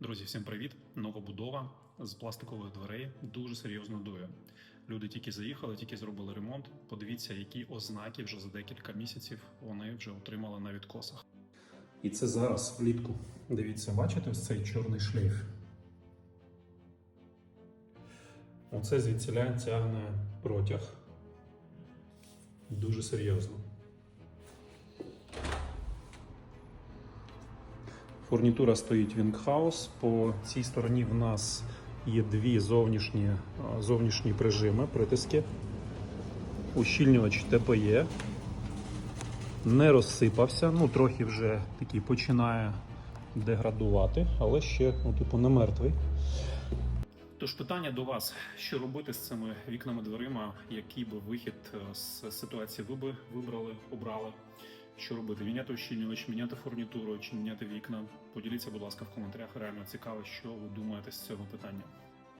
Друзі, всім привіт! Нова будова з пластикових дверей дуже серйозно дує. Люди тільки заїхали, тільки зробили ремонт. Подивіться, які ознаки вже за декілька місяців вони вже отримали на відкосах. І це зараз влітку. Дивіться, бачите ось цей чорний шлейф. Оце звідсіля тягне протяг. Дуже серйозно. Фурнітура стоїть Winghouse. По цій стороні в нас є дві зовнішні, зовнішні прижими, притиски. Ущільнювач ТПЄ. Не розсипався, ну трохи вже такий починає деградувати, але ще ну, типу, не мертвий. Тож питання до вас: що робити з цими вікнами дверима? Який би вихід е, з ситуації ви би вибрали, обрали? Що робити? Міняти ущільнювач, міняти фурнітуру чи міняти вікна? Поділіться, будь ласка, в коментарях. Реально цікаво, що ви думаєте з цього питання.